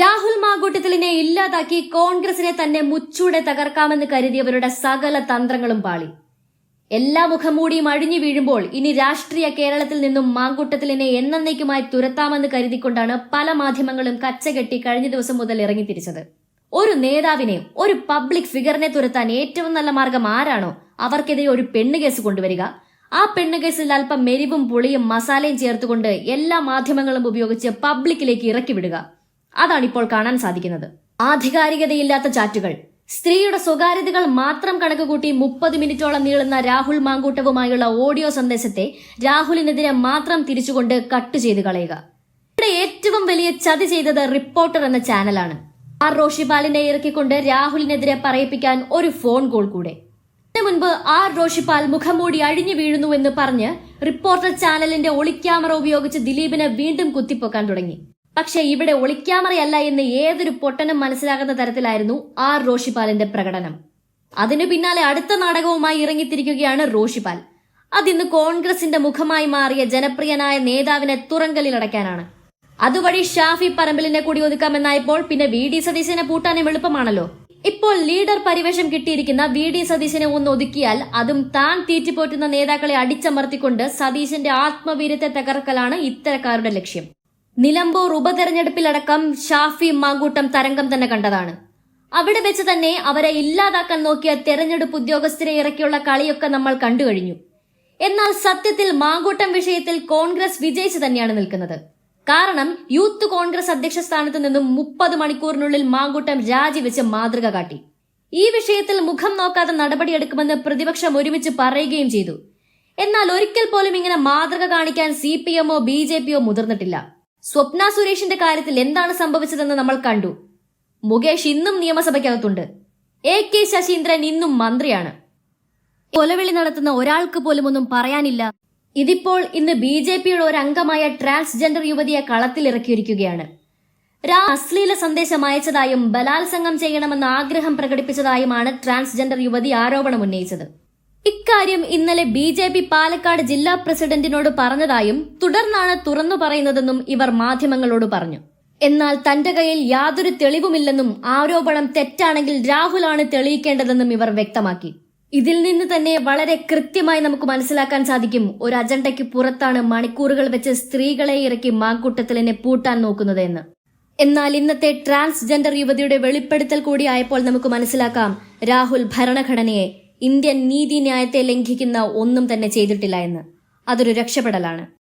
രാഹുൽ മാങ്കൂട്ടത്തിലിനെ ഇല്ലാതാക്കി കോൺഗ്രസിനെ തന്നെ മുച്ചൂടെ തകർക്കാമെന്ന് കരുതിയവരുടെ സകല തന്ത്രങ്ങളും പാളി. എല്ലാ മുഖംമൂടിയും അഴിഞ്ഞു വീഴുമ്പോൾ ഇനി രാഷ്ട്രീയ കേരളത്തിൽ നിന്നും മാങ്കൂട്ടത്തിലിനെ എന്നേക്കുമായി തുരത്താമെന്ന് കരുതിക്കൊണ്ടാണ് പല മാധ്യമങ്ങളും കച്ചകെട്ടി കഴിഞ്ഞ ദിവസം മുതൽ ഇറങ്ങിത്തിരിച്ചത്. ഒരു നേതാവിനെ ഒരു പബ്ലിക് ഫിഗറിനെ തുരത്താൻ ഏറ്റവും നല്ല മാർഗം ആരാണോ അവർക്കെതിരെ ഒരു പെണ്ണ് കേസ് കൊണ്ടുവരിക. ആ പെണ്ണ് കേസിൽ അല്പം മെരിവും പുളിയും മസാലയും ചേർത്തുകൊണ്ട് എല്ലാ മാധ്യമങ്ങളും ഉപയോഗിച്ച് പബ്ലിക്കിലേക്ക് ഇറക്കി വിടുക അതാണ് ഇപ്പോൾ കാണാൻ സാധിക്കുന്നത്. ആധികാരികതയില്ലാത്ത ചാറ്റുകൾ. സ്ത്രീയുടെ സ്വകാര്യതകൾ മാത്രം കണക്കുകൂട്ടി മുപ്പത് മിനിറ്റോളം നീളുന്ന രാഹുൽ മാങ്കൂട്ടവുമായുള്ള ഓഡിയോ സന്ദേശത്തെ രാഹുലിനെതിരെ മാത്രം തിരിച്ചുകൊണ്ട് കട്ട് ചെയ്ത് കളയുക. ഇവിടെ ഏറ്റവും വലിയ ചതി ചെയ്തത് റിപ്പോർട്ടർ എന്ന ചാനലാണ്. ആർ റോഷിപാലിനെ ഇറക്കിക്കൊണ്ട് രാഹുലിനെതിരെ പറയിപ്പിക്കാൻ ഒരു ഫോൺ കോൾ കൂടെ. ഇതിനു മുൻപ് ആർ റോഷിപാൽ മുഖംമൂടി അഴിഞ്ഞു വീഴുന്നു എന്ന് പറഞ്ഞ് റിപ്പോർട്ടർ ചാനലിന്റെ ഒളിക്യാമറ ഉപയോഗിച്ച് ദിലീപിനെ വീണ്ടും കുത്തിപ്പൊക്കാൻ തുടങ്ങി. പക്ഷെ ഇവിടെ ഒളിക്യാമറയല്ല എന്ന് ഏതൊരു പൊട്ടനും മനസ്സിലാകുന്ന തരത്തിലായിരുന്നു ആർ റോഷിപാലിന്റെ പ്രകടനം. അതിനു പിന്നാലെ അടുത്ത നാടകവുമായി ഇറങ്ങിത്തിരിക്കുകയാണ് റോഷിപാൽ. അതിന്ന് കോൺഗ്രസിന്റെ മുഖമായി മാറിയ ജനപ്രിയനായ നേതാവിനെ തുറങ്കലിലടയ്ക്കാനാണ് അതുവഴി ഷാഫി പറമ്പലിനെ കൂടി ഒതുക്കാമെന്നായപ്പോൾ പിന്നെ വി ഡി സതീശനെ പൂട്ടാനും എളുപ്പമാണല്ലോ. ഇപ്പോൾ ലീഡർ പരിവേഷം കിട്ടിയിരിക്കുന്ന വി ഡി സതീശനെ ഒന്ന് ഒതുക്കിയാൽ അതും താൻ തീറ്റിപ്പോറ്റുന്ന നേതാക്കളെ അടിച്ചമർത്തിക്കൊണ്ട് സതീശന്റെ ആത്മവീര്യത്തെ തകർക്കലാണ് ഇത്തരക്കാരുടെ ലക്ഷ്യം. നിലമ്പൂർ ഉപതെരഞ്ഞെടുപ്പിലടക്കം ഷാഫി മാങ്കൂട്ടം തരംഗം തന്നെ കണ്ടതാണ്. അവിടെ വെച്ച് തന്നെ അവരെ ഇല്ലാതാക്കാൻ നോക്കിയ തെരഞ്ഞെടുപ്പ് ഉദ്യോഗസ്ഥരെ ഇറക്കിയുള്ള കളിയൊക്കെ നമ്മൾ കണ്ടു കഴിഞ്ഞു. എന്നാൽ സത്യത്തിൽ മാങ്കൂട്ടം വിഷയത്തിൽ കോൺഗ്രസ് വിജയിച്ചു തന്നെയാണ് നിൽക്കുന്നത്. കാരണം യൂത്ത് കോൺഗ്രസ് അധ്യക്ഷ സ്ഥാനത്ത് നിന്നും മുപ്പത് മണിക്കൂറിനുള്ളിൽ മാങ്കൂട്ടം രാജിവെച്ച് മാതൃക കാട്ടി. ഈ വിഷയത്തിൽ മുഖം നോക്കാതെ നടപടിയെടുക്കുമെന്ന് പ്രതിപക്ഷം ഒരുമിച്ച് പറയുകയും ചെയ്തു. എന്നാൽ ഒരിക്കൽ പോലും ഇങ്ങനെ മാതൃക കാണിക്കാൻ സി പി എമ്മോ ബി ജെ പിയോ മുതിർന്നിട്ടില്ല. സ്വപ്ന സുരേഷിന്റെ കാര്യത്തിൽ എന്താണ് സംഭവിച്ചതെന്ന് നമ്മൾ കണ്ടു. മുകേഷ് ഇന്നും നിയമസഭയ്ക്കകത്തുണ്ട്. എ കെ ശശീന്ദ്രൻ ഇന്നും മന്ത്രിയാണ്. കൊലവിളി നടത്തുന്ന ഒരാൾക്ക് പോലും ഒന്നും പറയാനില്ല. ഇതിപ്പോൾ ഇന്ന് ബി ജെ പിയുടെ ഒരു അംഗമായ ട്രാൻസ്ജെൻഡർ യുവതിയെ കളത്തിലിറക്കിയിരിക്കുകയാണ്. രാ അശ്ലീല സന്ദേശം അയച്ചതായും ബലാത്സംഗം ചെയ്യണമെന്ന് ആഗ്രഹം പ്രകടിപ്പിച്ചതായുമാണ് ട്രാൻസ്ജെൻഡർ യുവതി ആരോപണം ഉന്നയിച്ചത്. ഇക്കാര്യം ഇന്നലെ ബി ജെ പി പാലക്കാട് ജില്ലാ പ്രസിഡന്റിനോട് പറഞ്ഞതായും തുടർന്നാണ് തുറന്നു പറയുന്നതെന്നും ഇവർ മാധ്യമങ്ങളോട് പറഞ്ഞു. എന്നാൽ തന്റെ കയ്യിൽ യാതൊരു തെളിവുമില്ലെന്നും ആരോപണം തെറ്റാണെങ്കിൽ രാഹുലാണ് തെളിയിക്കേണ്ടതെന്നും ഇവർ വ്യക്തമാക്കി. ഇതിൽ നിന്ന് തന്നെ വളരെ കൃത്യമായി നമുക്ക് മനസ്സിലാക്കാൻ സാധിക്കും ഒരു അജണ്ടയ്ക്ക് പുറത്താണ് മണിക്കൂറുകൾ വെച്ച് സ്ത്രീകളെ ഇറക്കി മാങ്കൂട്ടത്തിലിനെ പൂട്ടാൻ നോക്കുന്നത് എന്ന് എന്നാൽ ഇന്നത്തെ ട്രാൻസ്ജെൻഡർ യുവതിയുടെ വെളിപ്പെടുത്തൽ കൂടിയായപ്പോൾ നമുക്ക് മനസ്സിലാക്കാം രാഹുൽ ഭരണഘടനയെ ഇന്ത്യൻ നീതിന്യായത്തെ ലംഘിക്കുന്ന ഒന്നും തന്നെ ചെയ്തിട്ടില്ല എന്ന്. അതൊരു രക്ഷപ്പെടലാണ്.